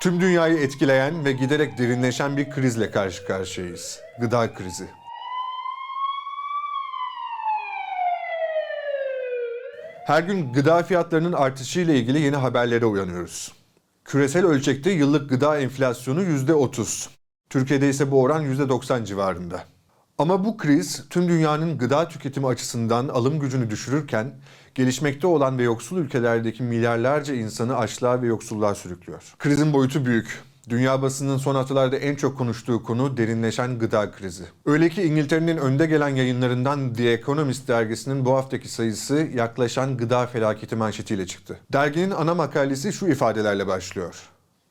Tüm dünyayı etkileyen ve giderek derinleşen bir krizle karşı karşıyayız. Gıda krizi. Her gün gıda fiyatlarının artışıyla ilgili yeni haberlere uyanıyoruz. Küresel ölçekte yıllık gıda enflasyonu %30. Türkiye'de ise bu oran %90 civarında. Ama bu kriz tüm dünyanın gıda tüketimi açısından alım gücünü düşürürken gelişmekte olan ve yoksul ülkelerdeki milyarlarca insanı açlığa ve yoksulluğa sürüklüyor. Krizin boyutu büyük. Dünya basının son haftalarda en çok konuştuğu konu derinleşen gıda krizi. Öyle ki İngiltere'nin önde gelen yayınlarından The Economist dergisinin bu haftaki sayısı yaklaşan gıda felaketi manşetiyle çıktı. Derginin ana makalesi şu ifadelerle başlıyor.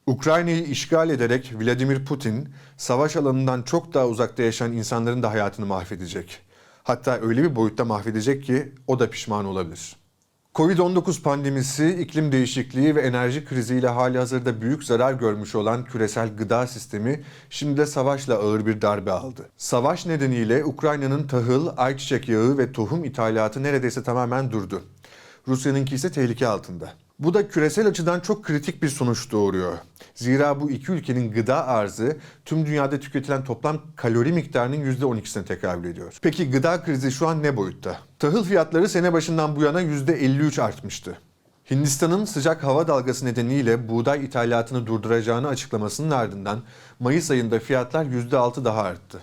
Ukrayna'yı işgal ederek Vladimir Putin, savaş alanından çok daha uzakta yaşayan insanların da hayatını mahvedecek. Hatta öyle bir boyutta mahvedecek ki o da pişman olabilir. Covid-19 pandemisi, iklim değişikliği ve enerji kriziyle hali hazırda büyük zarar görmüş olan küresel gıda sistemi şimdi de savaşla ağır bir darbe aldı. Savaş nedeniyle Ukrayna'nın tahıl, ayçiçek yağı ve tohum ithalatı neredeyse tamamen durdu. Rusya'nınki ise tehlike altında. Bu da küresel açıdan çok kritik bir sonuç doğuruyor. Zira bu iki ülkenin gıda arzı tüm dünyada tüketilen toplam kalori miktarının %12'sine tekabül ediyor. Peki gıda krizi şu an ne boyutta? Tahıl fiyatları sene başından bu yana %53 artmıştı. Hindistan'ın sıcak hava dalgası nedeniyle buğday ithalatını durduracağını açıklamasının ardından Mayıs ayında fiyatlar %6 daha arttı.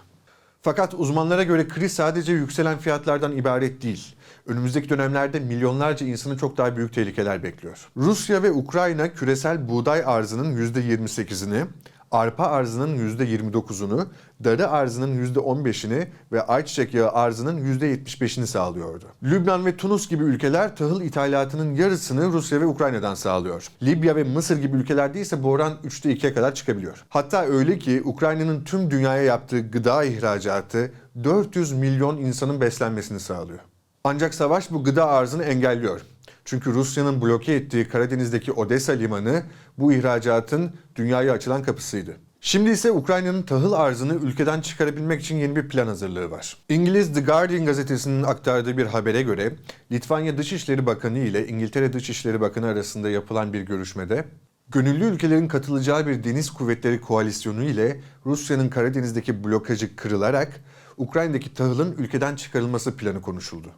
Fakat uzmanlara göre kriz sadece yükselen fiyatlardan ibaret değil. Önümüzdeki dönemlerde milyonlarca insanı çok daha büyük tehlikeler bekliyor. Rusya ve Ukrayna küresel buğday arzının %28'ini, arpa arzının %29'unu, darı arzının %15'ini ve ayçiçek yağı arzının %75'ini sağlıyordu. Lübnan ve Tunus gibi ülkeler tahıl ithalatının yarısını Rusya ve Ukrayna'dan sağlıyor. Libya ve Mısır gibi ülkelerde ise bu oran 3'te 2'ye kadar çıkabiliyor. Hatta öyle ki Ukrayna'nın tüm dünyaya yaptığı gıda ihracatı 400 milyon insanın beslenmesini sağlıyor. Ancak savaş bu gıda arzını engelliyor. Çünkü Rusya'nın bloke ettiği Karadeniz'deki Odessa limanı bu ihracatın dünyaya açılan kapısıydı. Şimdi ise Ukrayna'nın tahıl arzını ülkeden çıkarabilmek için yeni bir plan hazırlığı var. İngiliz The Guardian gazetesinin aktardığı bir habere göre Litvanya Dışişleri Bakanı ile İngiltere Dışişleri Bakanı arasında yapılan bir görüşmede gönüllü ülkelerin katılacağı bir deniz kuvvetleri koalisyonu ile Rusya'nın Karadeniz'deki blokajı kırılarak Ukrayna'daki tahılın ülkeden çıkarılması planı konuşuldu.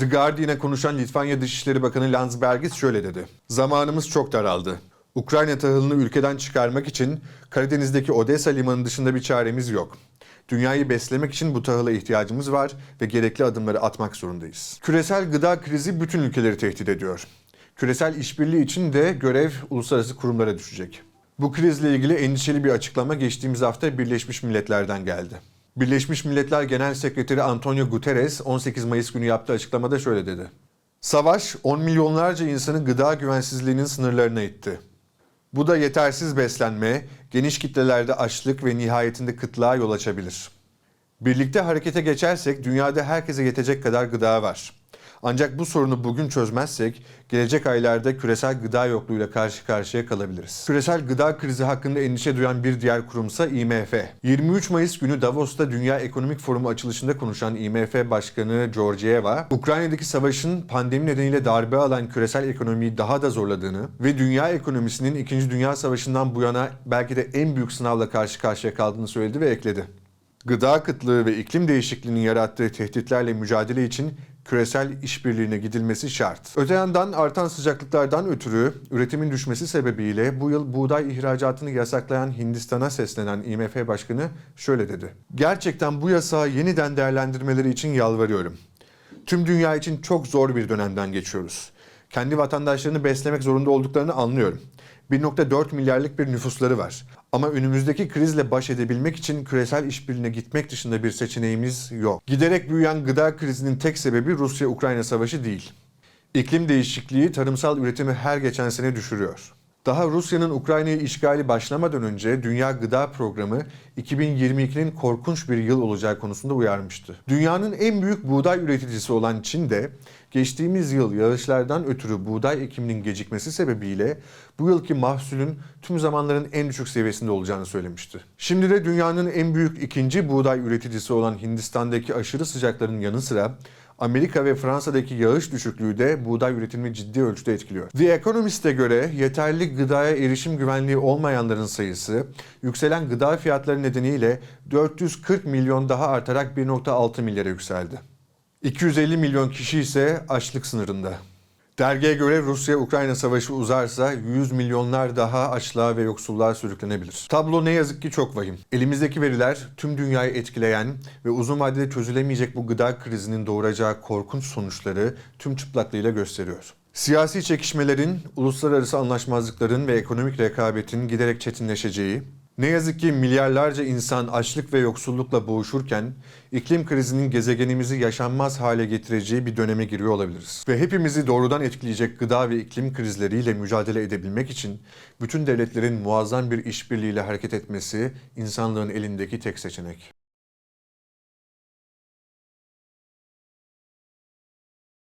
The Guardian'a konuşan Litvanya Dışişleri Bakanı Landsbergis şöyle dedi. Zamanımız çok daraldı. Ukrayna tahılını ülkeden çıkarmak için Karadeniz'deki Odessa limanı dışında bir çaremiz yok. Dünyayı beslemek için bu tahıla ihtiyacımız var ve gerekli adımları atmak zorundayız. Küresel gıda krizi bütün ülkeleri tehdit ediyor. Küresel işbirliği için de görev uluslararası kurumlara düşecek. Bu krizle ilgili endişeli bir açıklama geçtiğimiz hafta Birleşmiş Milletler'den geldi. Birleşmiş Milletler Genel Sekreteri Antonio Guterres 18 Mayıs günü yaptığı açıklamada şöyle dedi. Savaş 10 milyonlarca insanı gıda güvensizliğinin sınırlarına itti. Bu da yetersiz beslenme, geniş kitlelerde açlık ve nihayetinde kıtlığa yol açabilir. Birlikte harekete geçersek dünyada herkese yetecek kadar gıda var. Ancak bu sorunu bugün çözmezsek gelecek aylarda küresel gıda yokluğuyla karşı karşıya kalabiliriz. Küresel gıda krizi hakkında endişe duyan bir diğer kurumsa IMF. 23 Mayıs günü Davos'ta Dünya Ekonomik Forumu açılışında konuşan IMF Başkanı Georgieva, Ukrayna'daki savaşın pandemi nedeniyle darbe alan küresel ekonomiyi daha da zorladığını ve dünya ekonomisinin 2. Dünya Savaşı'ndan bu yana belki de en büyük sınavla karşı karşıya kaldığını söyledi ve ekledi. Gıda kıtlığı ve iklim değişikliğinin yarattığı tehditlerle mücadele için küresel işbirliğine gidilmesi şart. Öte yandan artan sıcaklıklardan ötürü üretimin düşmesi sebebiyle bu yıl buğday ihracatını yasaklayan Hindistan'a seslenen IMF Başkanı şöyle dedi. Gerçekten bu yasağı yeniden değerlendirmeleri için yalvarıyorum. Tüm dünya için çok zor bir dönemden geçiyoruz. Kendi vatandaşlarını beslemek zorunda olduklarını anlıyorum. 1.4 milyarlık bir nüfusları var. Ama önümüzdeki krizle baş edebilmek için küresel işbirliğine gitmek dışında bir seçeneğimiz yok. Giderek büyüyen gıda krizinin tek sebebi Rusya-Ukrayna savaşı değil. İklim değişikliği tarımsal üretimi her geçen sene düşürüyor. Daha Rusya'nın Ukrayna'yı işgali başlamadan önce Dünya Gıda Programı 2022'nin korkunç bir yıl olacağı konusunda uyarmıştı. Dünyanın en büyük buğday üreticisi olan Çin de geçtiğimiz yıl yağışlardan ötürü buğday ekiminin gecikmesi sebebiyle bu yılki mahsulün tüm zamanların en düşük seviyesinde olacağını söylemişti. Şimdi de dünyanın en büyük ikinci buğday üreticisi olan Hindistan'daki aşırı sıcakların yanı sıra Amerika ve Fransa'daki yağış düşüklüğü de buğday üretimini ciddi ölçüde etkiliyor. The Economist'e göre yeterli gıdaya erişim güvenliği olmayanların sayısı yükselen gıda fiyatları nedeniyle 440 milyon daha artarak 1.6 milyara yükseldi. 250 milyon kişi ise açlık sınırında. Dergiye göre Rusya-Ukrayna savaşı uzarsa 100 milyonlar daha açlığa ve yoksulluğa sürüklenebilir. Tablo ne yazık ki çok vahim. Elimizdeki veriler tüm dünyayı etkileyen ve uzun vadede çözülemeyecek bu gıda krizinin doğuracağı korkunç sonuçları tüm çıplaklığıyla gösteriyor. Siyasi çekişmelerin, uluslararası anlaşmazlıkların ve ekonomik rekabetin giderek çetinleşeceği, ne yazık ki milyarlarca insan açlık ve yoksullukla boğuşurken iklim krizinin gezegenimizi yaşanmaz hale getireceği bir döneme giriyor olabiliriz. Ve hepimizi doğrudan etkileyecek gıda ve iklim krizleriyle mücadele edebilmek için bütün devletlerin muazzam bir işbirliğiyle hareket etmesi insanlığın elindeki tek seçenek.